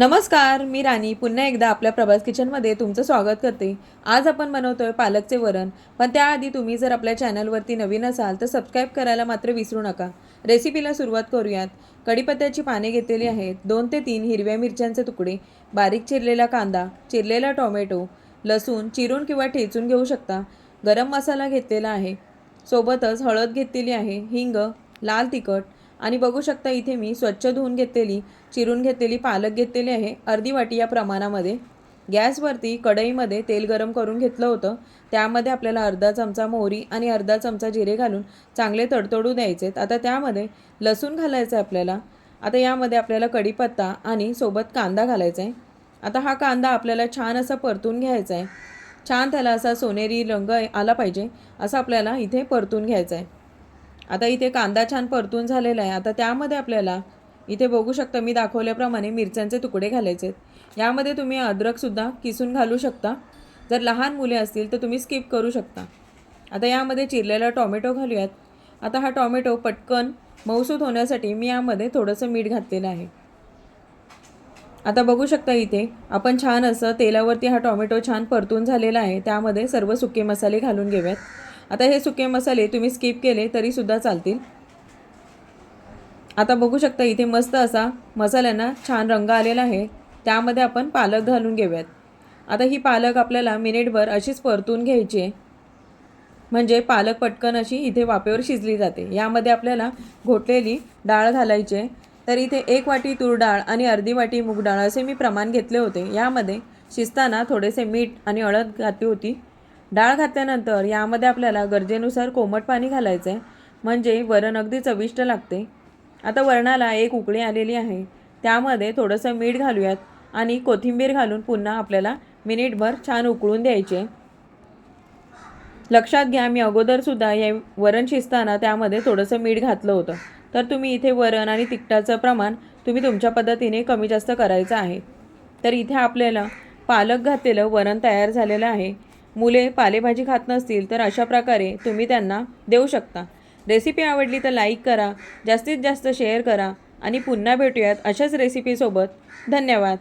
नमस्कार मी राणी. पुन्हा एकदा आपल्या प्रभास किचनमध्ये तुमचं स्वागत करते. आज आपण बनवतोय पालकचे वरण. पण त्याआधी तुम्ही जर आपल्या चॅनलवरती नवीन असाल तर सबस्क्राईब करायला मात्र विसरू नका. रेसिपीला सुरुवात करूयात. कढीपत्त्याची पाने घेतलेली आहेत. दोन ते तीन हिरव्या मिरच्यांचे तुकडे बारीक चिरलेला कांदा चिरलेला टोमॅटो लसूण चिरून किंवा ठेचून घेऊ शकता. गरम मसाला घेतलेला आहे. सोबतच हळद घेतलेली आहे. हिंग लाल तिखट आणि बघू शकता इथे मी स्वच्छ धुवून घेतलेली चिरून घेतलेली पालक घेतलेली आहे. अर्धी वाटी या प्रमाणामध्ये. गॅसवरती कढईमध्ये तेल गरम करून घेतलं होतं. त्यामध्ये आपल्याला अर्धा चमचा मोहरी आणि अर्धा चमचा जिरे घालून चांगले तडतडू द्यायचेत आता त्यामध्ये लसूण घालायचं आहे आपल्याला. आता यामध्ये आपल्याला कढीपत्ता आणि सोबत कांदा घालायचा आहे. आता हा कांदा आपल्याला छान असा परतून घ्यायचा आहे. छान त्याला असा सोनेरी रंग आला पाहिजे. असं आपल्याला इथे परतून घ्यायचा आहे. आता इथे कांदा छान परतून झालेला आहे. आता त्यामध्ये आपल्याला इथे बघू शकता मी दाखवल्याप्रमाणे मिरच्यांचे तुकडे घालायचे आहेत. यामध्ये तुम्ही अद्रकसुद्धा किसून घालू शकता. जर लहान मुले असतील तर तुम्ही स्किप करू शकता. आता यामध्ये चिरलेला टॉमॅटो घालूयात. आता हा टॉमॅटो पटकन मऊसूत होण्यासाठी मी यामध्ये थोडंसं मीठ घातलेलं आहे. आता बघू शकता इथे आपण छान असं तेलावरती हा टॉमॅटो छान परतून झालेला आहे. त्यामध्ये सर्व सुके मसाले घालून घेऊयात. आता हे सुके मसाले तुम्ही स्किप केले तरीसुद्धा चालतील. आता बघू शकता इथे मस्त असा मसाल्यांना छान रंग आलेला आहे. त्यामध्ये आपण पालक घालून घेऊयात. आता ही पालक आपल्याला मिनिटभर अशीच परतून घ्यायची आहे. म्हणजे पालक पटकन अशी इथे वाफेवर शिजली जाते. यामध्ये आपल्याला घोटलेली डाळ घालायची आहे. तर इथे एक वाटी तूर डाळ आणि अर्धी वाटी मूग डाळ असे मी प्रमाण घेतले होते. यामध्ये शिजताना थोडेसे मीठ आणि हळद घातली होती. डाळ घातल्यानंतर यामध्ये आपल्याला गरजेनुसार कोमट पाणी घालायचं आहे म्हणजे वरण अगदी चविष्ट लागते. आता वरणाला एक उकळी आलेली आहे. त्यामध्ये थोडंसं मीठ घालूयात आणि कोथिंबीर घालून पुन्हा आपल्याला मिनिटभर छान उकळून द्यायचे. लक्षात घ्या मी अगोदरसुद्धा या वरण शिजताना त्यामध्ये थोडंसं मीठ घातलं होतं. तर तुम्ही इथे वरण आणि तिखटाचं प्रमाण तुम्ही तुमच्या पद्धतीने कमी जास्त करायचं आहे. तर इथे आपल्याला पालक घातलेलं वरण तयार झालेलं आहे. मुले पालेभाजी खात नसतील तर अशा प्रकारे तुम्ही त्यांना देऊ शकता. रेसिपी आवडली तर लाईक करा जास्तीत जास्त शेअर करा आणि पुन्हा भेटूयात अशाच रेसिपीसोबत धन्यवाद.